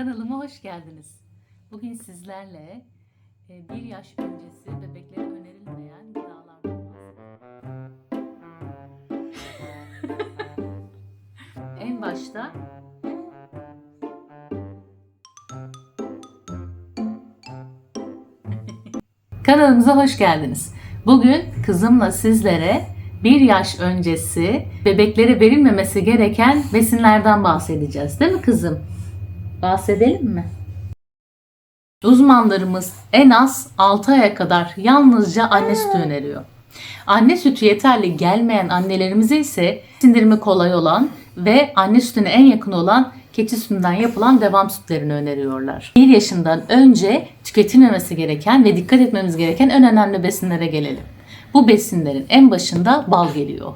Kanalıma hoş geldiniz. Bugün sizlerle e, bir yaş öncesi bebeklere önerilmeyen gıdalardan en başta Kanalımıza hoş geldiniz. Bugün kızımla sizlere bir yaş öncesi bebeklere verilmemesi gereken besinlerden bahsedeceğiz. Değil mi kızım? Bahsedelim mi? Uzmanlarımız en az 6 aya kadar yalnızca anne sütü öneriyor. Anne sütü yeterli gelmeyen annelerimize ise sindirimi kolay olan ve anne sütüne en yakın olan keçi sütünden yapılan devam sütlerini öneriyorlar. 1 yaşından önce tüketilmemesi gereken ve dikkat etmemiz gereken en önemli besinlere gelelim. Bu besinlerin en başında bal geliyor.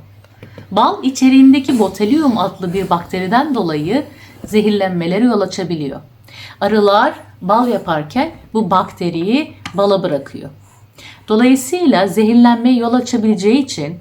Bal içeriğindeki botulium adlı bir bakteriden dolayı zehirlenmelere yol açabiliyor. Arılar bal yaparken bu bakteriyi bala bırakıyor. Dolayısıyla zehirlenmeye yol açabileceği için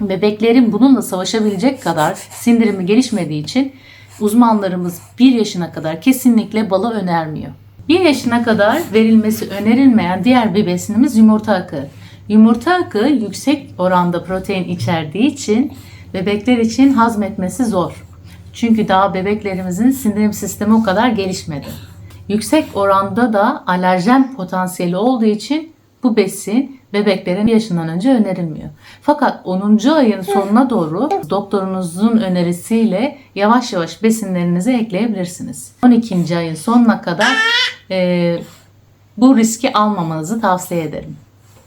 bebeklerin bununla savaşabilecek kadar sindirimi gelişmediği için uzmanlarımız 1 yaşına kadar kesinlikle balı önermiyor. 1 yaşına kadar verilmesi önerilmeyen diğer bir besinimiz yumurta akı. Yumurta akı yüksek oranda protein içerdiği için bebekler için hazmetmesi zor. Çünkü daha bebeklerimizin sindirim sistemi o kadar gelişmedi. Yüksek oranda da alerjen potansiyeli olduğu için bu besin bebeklerin yaşından önce önerilmiyor. Fakat 10. ayın sonuna doğru doktorunuzun önerisiyle yavaş yavaş besinlerinizi ekleyebilirsiniz. 12. ayın sonuna kadar e, bu riski almamanızı tavsiye ederim.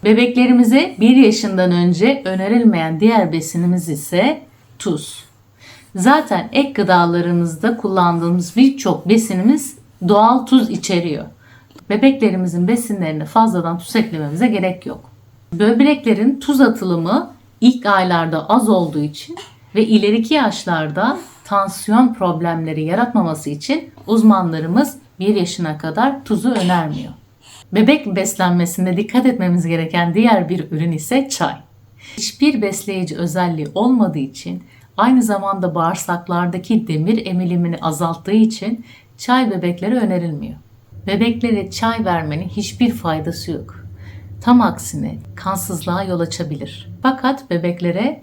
Bebeklerimize 1 yaşından önce önerilmeyen diğer besinimiz ise tuz. Zaten ek gıdalarımızda kullandığımız birçok besinimiz doğal tuz içeriyor. Bebeklerimizin besinlerine fazladan tuz eklememize gerek yok. Böbreklerin tuz atılımı ilk aylarda az olduğu için ve ileriki yaşlarda tansiyon problemleri yaratmaması için uzmanlarımız 1 yaşına kadar tuzu önermiyor. Bebek beslenmesinde dikkat etmemiz gereken diğer bir ürün ise çay. Hiçbir besleyici özelliği olmadığı için aynı zamanda bağırsaklardaki demir emilimini azalttığı için çay bebeklere önerilmiyor. Bebeklere çay vermenin hiçbir faydası yok. Tam aksine kansızlığa yol açabilir. Fakat bebeklere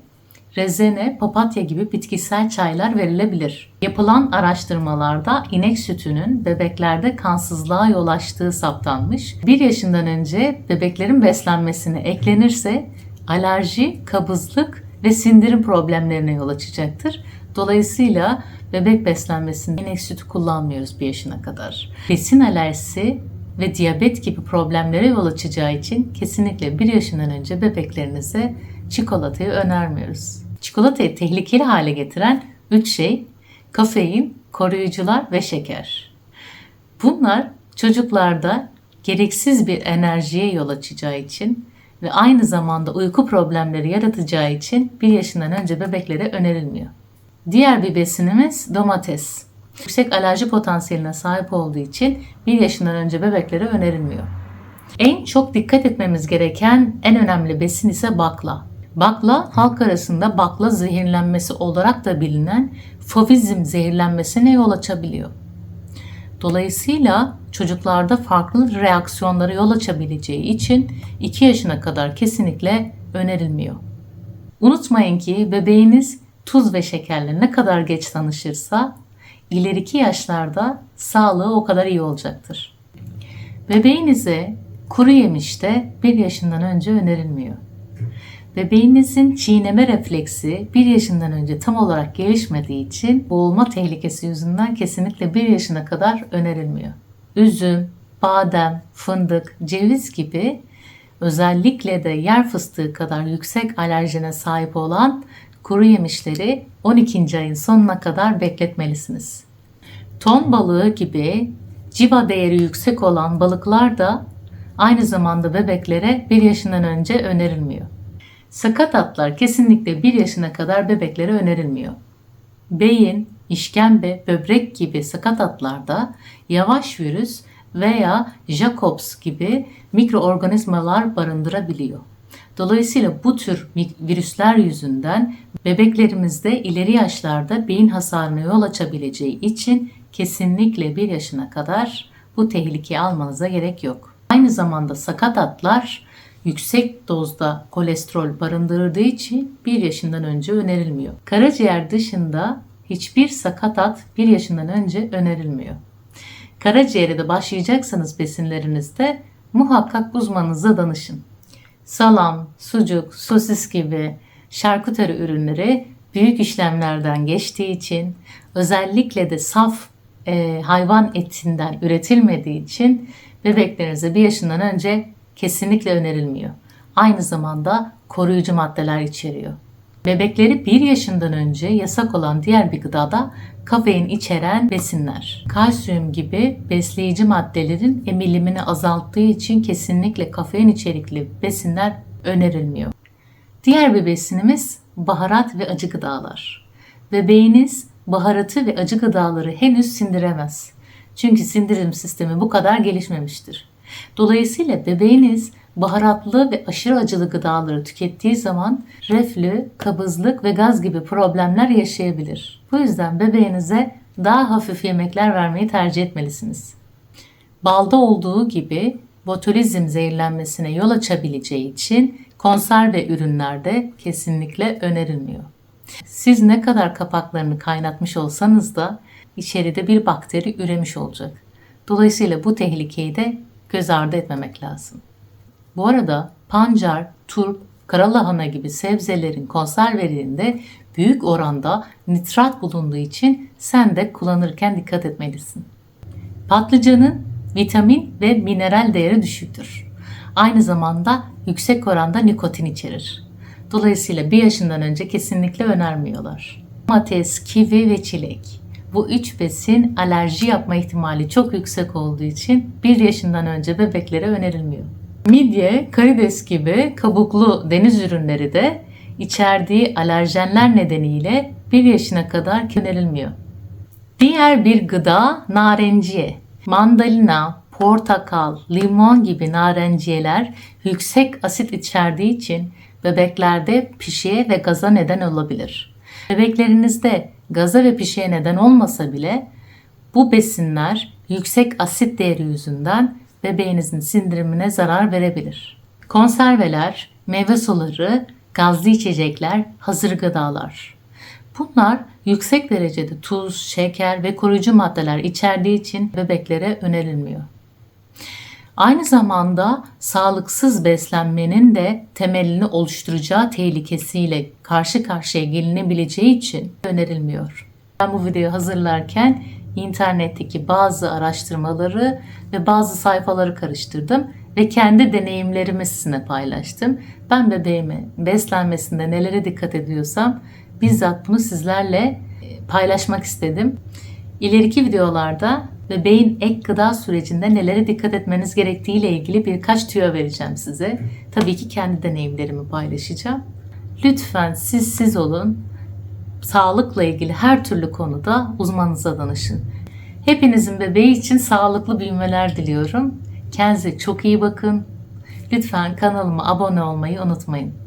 rezene, papatya gibi bitkisel çaylar verilebilir. Yapılan araştırmalarda inek sütünün bebeklerde kansızlığa yol açtığı saptanmış. 1 yaşından önce bebeklerin beslenmesine eklenirse alerji, kabızlık ve sindirim problemlerine yol açacaktır. Dolayısıyla bebek beslenmesinde inek sütü kullanmıyoruz bir yaşına kadar. Besin alerjisi ve diyabet gibi problemlere yol açacağı için kesinlikle bir yaşından önce bebeklerinize çikolatayı önermiyoruz. Çikolatayı tehlikeli hale getiren 3 şey kafein, koruyucular ve şeker. Bunlar çocuklarda gereksiz bir enerjiye yol açacağı için ve aynı zamanda uyku problemleri yaratacağı için 1 yaşından önce bebeklere önerilmiyor. Diğer bir besinimiz domates. Yüksek alerji potansiyeline sahip olduğu için 1 yaşından önce bebeklere önerilmiyor. En çok dikkat etmemiz gereken en önemli besin ise bakla. Bakla halk arasında bakla zehirlenmesi olarak da bilinen fovizm zehirlenmesine yol açabiliyor. Dolayısıyla çocuklarda farklı reaksiyonlara yol açabileceği için 2 yaşına kadar kesinlikle önerilmiyor. Unutmayın ki bebeğiniz tuz ve şekerle ne kadar geç tanışırsa ileriki yaşlarda sağlığı o kadar iyi olacaktır. Bebeğinize kuru yemişte 1 yaşından önce önerilmiyor. Bebeğinizin çiğneme refleksi 1 yaşından önce tam olarak gelişmediği için boğulma tehlikesi yüzünden kesinlikle 1 yaşına kadar önerilmiyor. Üzüm, badem, fındık, ceviz gibi özellikle de yer fıstığı kadar yüksek alerjene sahip olan kuru yemişleri 12. ayın sonuna kadar bekletmelisiniz. Ton balığı gibi civa değeri yüksek olan balıklar da aynı zamanda bebeklere 1 yaşından önce önerilmiyor. Sakat atlar kesinlikle 1 yaşına kadar bebeklere önerilmiyor. Beyin, işkembe, böbrek gibi sakat atlarda yavaş virüs veya Jacobs gibi mikroorganizmalar barındırabiliyor. Dolayısıyla bu tür virüsler yüzünden bebeklerimizde ileri yaşlarda beyin hasarına yol açabileceği için kesinlikle 1 yaşına kadar bu tehlikeyi almanıza gerek yok. Aynı zamanda sakatatlar yüksek dozda kolesterol barındırdığı için 1 yaşından önce önerilmiyor. Karaciğer dışında hiçbir sakatat 1 yaşından önce önerilmiyor. Karaciğere de başlayacaksanız besinlerinizde muhakkak uzmanınıza danışın. Salam, sucuk, sosis gibi şarküteri ürünleri büyük işlemlerden geçtiği için özellikle de saf e, hayvan etinden üretilmediği için bebeklerinize bir yaşından önce kesinlikle önerilmiyor. Aynı zamanda koruyucu maddeler içeriyor. Bebekleri 1 yaşından önce yasak olan diğer bir gıdada kafein içeren besinler. Kalsiyum gibi besleyici maddelerin emilimini azalttığı için kesinlikle kafein içerikli besinler önerilmiyor. Diğer bir besinimiz baharat ve acı gıdalar. Bebeğiniz baharatı ve acı gıdaları henüz sindiremez. Çünkü sindirim sistemi bu kadar gelişmemiştir. Dolayısıyla bebeğiniz baharatlı ve aşırı acılı gıdaları tükettiği zaman reflü, kabızlık ve gaz gibi problemler yaşayabilir. Bu yüzden bebeğinize daha hafif yemekler vermeyi tercih etmelisiniz. Balda olduğu gibi botulizm zehirlenmesine yol açabileceği için konserve ürünlerde kesinlikle önerilmiyor. Siz ne kadar kapaklarını kaynatmış olsanız da içeride bir bakteri üremiş olacak. Dolayısıyla bu tehlikeyi de göz ardı etmemek lazım. Bu arada pancar, turp, karalahana gibi sebzelerin konservelerinde büyük oranda nitrat bulunduğu için sen de kullanırken dikkat etmelisin. Patlıcanın vitamin ve mineral değeri düşüktür. Aynı zamanda yüksek oranda nikotin içerir. Dolayısıyla bir yaşından önce kesinlikle önermiyorlar. Domates, kivi ve çilek. Bu üç besin alerji yapma ihtimali çok yüksek olduğu için bir yaşından önce bebeklere önerilmiyor. Midye, karides gibi kabuklu deniz ürünleri de içerdiği alerjenler nedeniyle bir yaşına kadar önerilmiyor. Diğer bir gıda narenciye. Mandalina, portakal, limon gibi narenciyeler yüksek asit içerdiği için bebeklerde pişiye ve gaza neden olabilir. Bebeklerinizde gaza ve pişiye neden olmasa bile bu besinler yüksek asit değeri yüzünden bebeğinizin sindirimine zarar verebilir. Konserveler, meyve suları, gazlı içecekler, hazır gıdalar. Bunlar yüksek derecede tuz, şeker ve koruyucu maddeler içerdiği için bebeklere önerilmiyor. Aynı zamanda sağlıksız beslenmenin de temelini oluşturacağı tehlikesiyle karşı karşıya gelinebileceği için önerilmiyor. Ben bu videoyu hazırlarken internetteki bazı araştırmaları ve bazı sayfaları karıştırdım ve kendi deneyimlerimi sizinle paylaştım. Ben bebeğime beslenmesinde nelere dikkat ediyorsam bizzat bunu sizlerle paylaşmak istedim. İleriki videolarda bebeğin ek gıda sürecinde nelere dikkat etmeniz gerektiği ile ilgili birkaç tüyo vereceğim size. Tabii ki kendi deneyimlerimi paylaşacağım. Lütfen siz siz olun. Sağlıkla ilgili her türlü konuda uzmanınıza danışın. Hepinizin bebeği için sağlıklı büyümeler diliyorum. Kendinize çok iyi bakın. Lütfen kanalıma abone olmayı unutmayın.